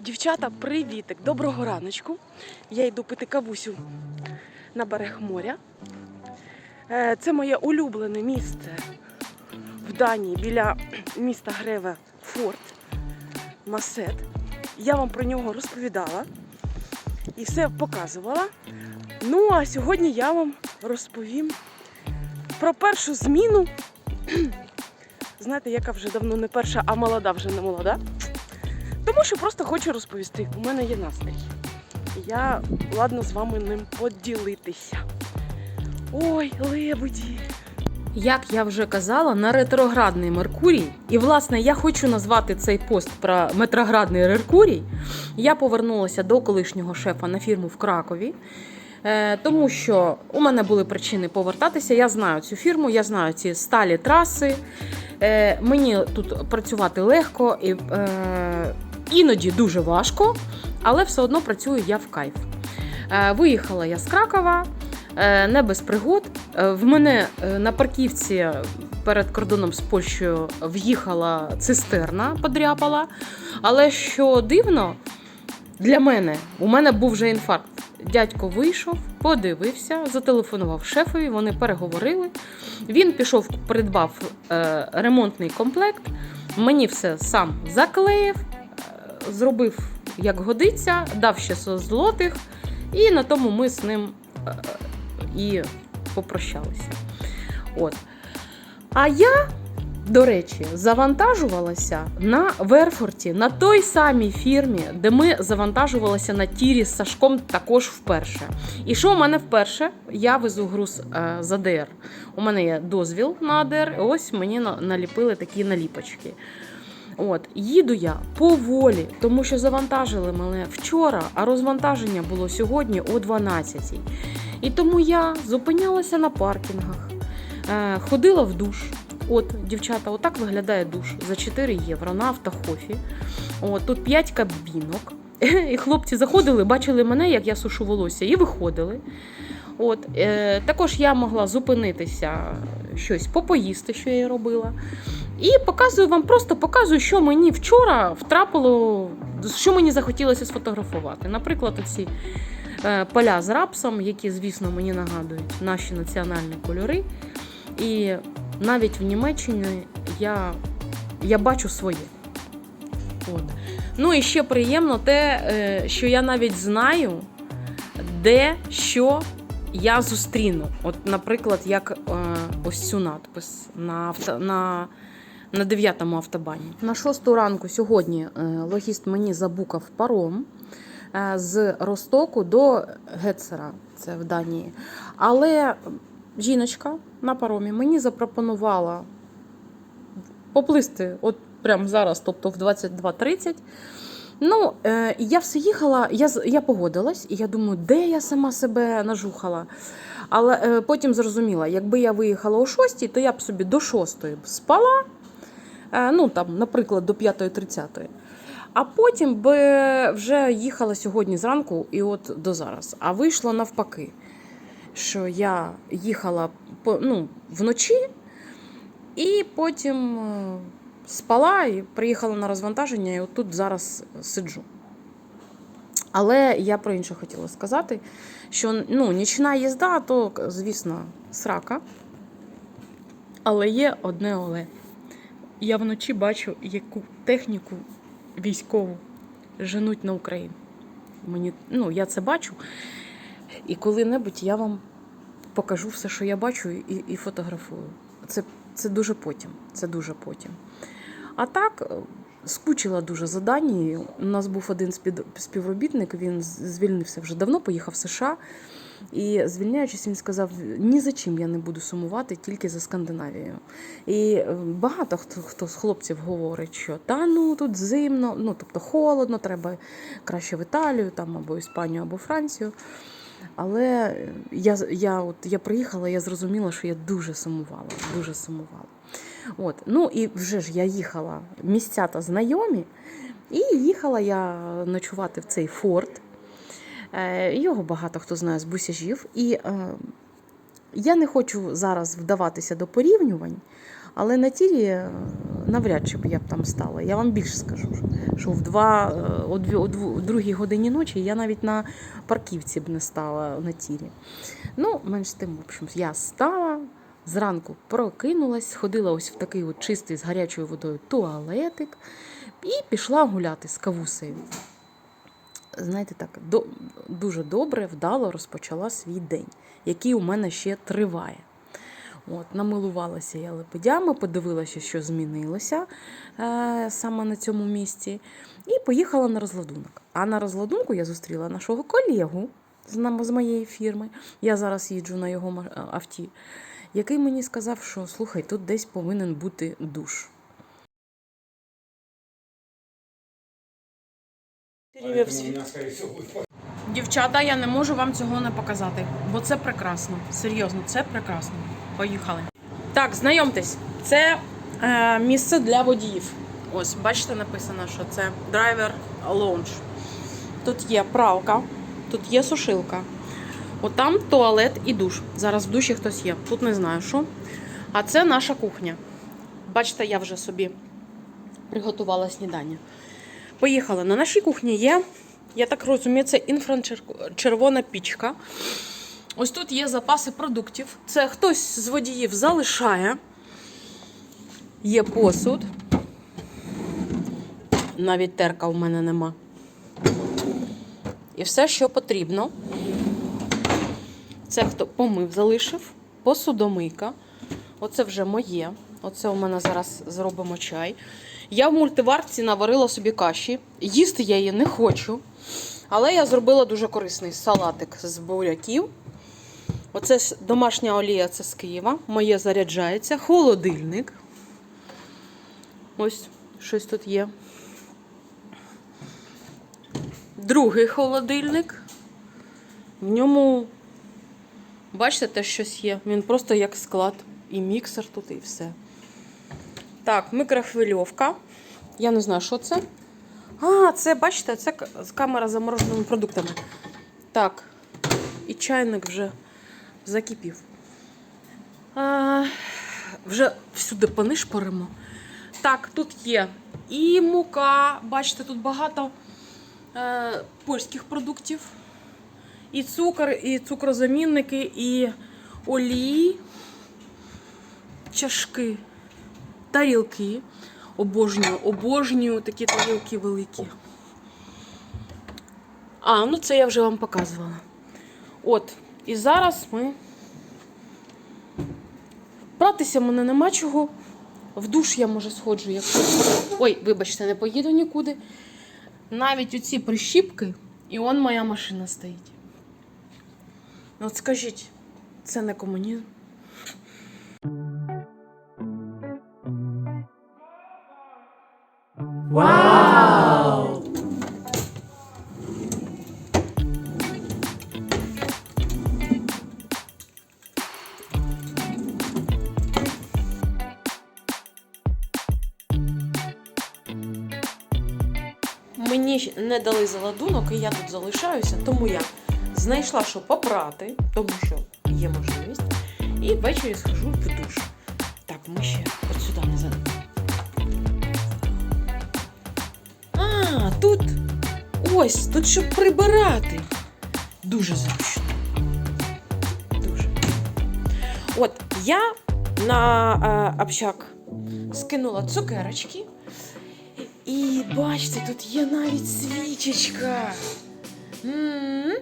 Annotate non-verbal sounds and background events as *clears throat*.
Дівчата, привітик! Доброго раночку. Я йду пити кавусю на берег моря. Е, Це моє улюблене місце в Данії біля міста Греве Форт Масет. Я вам про нього розповідала і все показувала. Ну а сьогодні я вам розповім про першу зміну. *clears throat* Знаєте, яка вже давно не перша, а молода вже не молода. Тому що просто хочу розповісти. У мене є настрій. Я ладно з вами ним поділитися. Ой, лебеді. Як я вже казала, на ретроградний Меркурій, і власне я хочу назвати цей пост про метроградний Меркурій. Я повернулася до колишнього шефа на фірму в Кракові, е, тому що у мене були причини повертатися. Я знаю цю фірму, я знаю ці сталі траси. Е, Мені тут працювати легко і е, іноді дуже важко, але все одно працюю я в кайф. Е, Виїхала я з Кракова. Е, не без пригод. Е, В мене на парківці перед кордоном з Польщею в'їхала цистерна, подряпала. Але що дивно, для мене у мене був вже інфаркт. Дядько вийшов, подивився, зателефонував шефові, вони переговорили. Він пішов, придбав ремонтний комплект, мені все сам заклеїв, зробив як годиться, дав ще 100 злотих, і на тому ми з ним е, і попрощалися. От. А я, до речі, завантажувалася на Верфорті, на той самій фірмі, де ми завантажувалися на тірі з Сашком також вперше. І що у мене вперше? Я везу груз е, з АДР. У мене є дозвіл на АДР, ось мені наліпили такі наліпочки. От, їду я поволі, тому що завантажили мене вчора, а розвантаження було сьогодні о 12 І тому я зупинялася на паркінгах, е, ходила в душ. От, дівчата, отак виглядає душ за 4 євро на автохофі. От, тут 5 кабінок. *laughs* І хлопці заходили, бачили мене, як я сушу волосся, і виходили. От, е, також я могла зупинитися, щось попоїсти, що я робила. І показую вам, просто показую, що мені вчора втрапило, що мені захотілося сфотографувати. Наприклад, оці е, поля з рапсом, які, звісно, мені нагадують наші національні кольори. І навіть в Німеччині я, я бачу своє. От. Ну і ще приємно те, е, що я навіть знаю, де що я зустріну. От, наприклад, як е, ось цю надпис на, на, на 9-му автобані. На 6 ранку сьогодні е, логіст мені забукав паром е, з Ростоку до Гетцера, це в Данії. Але жіночка на паромі мені запропонувала поплисти от прямо зараз, тобто в 22.30. Ну, е, я все їхала, я, я погодилась, і я думаю, де я сама себе нажухала. Але потім зрозуміла, якби я виїхала о 6, то я б собі до 6 спала, ну там, наприклад, до 5.30. А потім би вже їхала сьогодні зранку і от до зараз. А вийшло навпаки, що я їхала ну, вночі і потім е, спала і приїхала на розвантаження, і отут зараз сиджу. Але я про інше хотіла сказати, що ну, нічна їзда, то, звісно, срака. Але є одне але. Я вночі бачу, яку техніку військову женуть на Україну. Мені, ну, я це бачу. І коли-небудь я вам покажу все, що я бачу, і, і фотографую. Це, це дуже потім. Це дуже потім. А так, е, скучила дуже за Данією. У нас був один співробітник, він звільнився вже давно, поїхав в США. І звільняючись, він сказав: ні за чим я не буду сумувати, тільки за Скандинавією. І е, багато хто, хто з хлопців говорить, що та ну тут зимно, ну тобто холодно, треба краще в Італію, там або Іспанію, або Францію. Але я, я, от, я приїхала, я зрозуміла, що я дуже сумувала, дуже сумувала. От. Ну і вже ж я їхала місця та знайомі, і їхала я ночувати в цей форт. Е, Його багато хто знає з бусяжів. І е, я не хочу зараз вдаватися до порівнювань, але на тірі е, навряд чи б я б там стала. Я вам більше скажу, що в два, о, дві, о, другій годині ночі я навіть на парківці б не стала на тірі. Ну, менш тим, в общем, я стала, зранку прокинулась, сходила ось в такий от чистий з гарячою водою туалетик і пішла гуляти з кавусею. Знаєте, так, до, дуже добре, вдало розпочала свій день, який у мене ще триває. От, намилувалася я лебедями, подивилася, що змінилося е, саме на цьому місці, і поїхала на розладунок. А на розладунку я зустріла нашого колегу з, з моєї фірми. Я зараз їджу на його е, авті, який мені сказав, що слухай, тут десь повинен бути душ. Дівчата, я не можу вам цього не показати, бо це прекрасно. Серйозно, це прекрасно. Поїхали. Так, знайомтесь, це е, місце для водіїв. Ось, бачите, написано, що це драйвер лоунж. Тут є правка, тут є сушилка. Отам туалет і душ. Зараз в душі хтось є. Тут не знаю що. А це наша кухня. Бачите, я вже собі приготувала снідання. Поїхали. На нашій кухні є я так розумію, це інфрачервона пічка. Ось тут є запаси продуктів. Це хтось з водіїв залишає. Є посуд. Навіть терка в мене нема. І все, що потрібно. Це хто помив, залишив. Посудомийка. Оце вже моє. Оце у мене зараз зробимо чай. Я в мультиварці наварила собі каші. Їсти я її не хочу. Але я зробила дуже корисний салатик з буряків. Оце домашня олія, це з Києва. Моє заряджається. Холодильник. Ось щось тут є. Другий холодильник. В ньому, бачите, теж щось є. Він просто як склад. І міксер тут, і все. Так, мікрохвильовка. Я не знаю, що це. А, це, бачите, це камера з замороженими продуктами. Так, і чайник вже закипів. А, вже всюди понишпоримо. Так, тут є і мука, бачите, тут багато е, польських продуктів. І цукор, і цукрозамінники, і олії, чашки, тарілки. Обожнюю, обожнюю такі тарілки великі. А, ну це я вже вам показувала. От, і зараз ми. Братися мене нема чого. В душ я може сходжу, якщо. Ой, вибачте, не поїду нікуди. Навіть оці прищіпки, і он моя машина стоїть. Ну, От скажіть, це не комунізм? Мені не дали заладунок, і я тут залишаюся, тому я знайшла, що попрати, тому що є можливість. І ввечері схожу в душ. Так, ми ще от сюди назад. А, тут ось, тут щоб прибирати. Дуже зручно. Дуже. От я на е, общак скинула цукерочки. І бачите, тут є навіть свічечка. м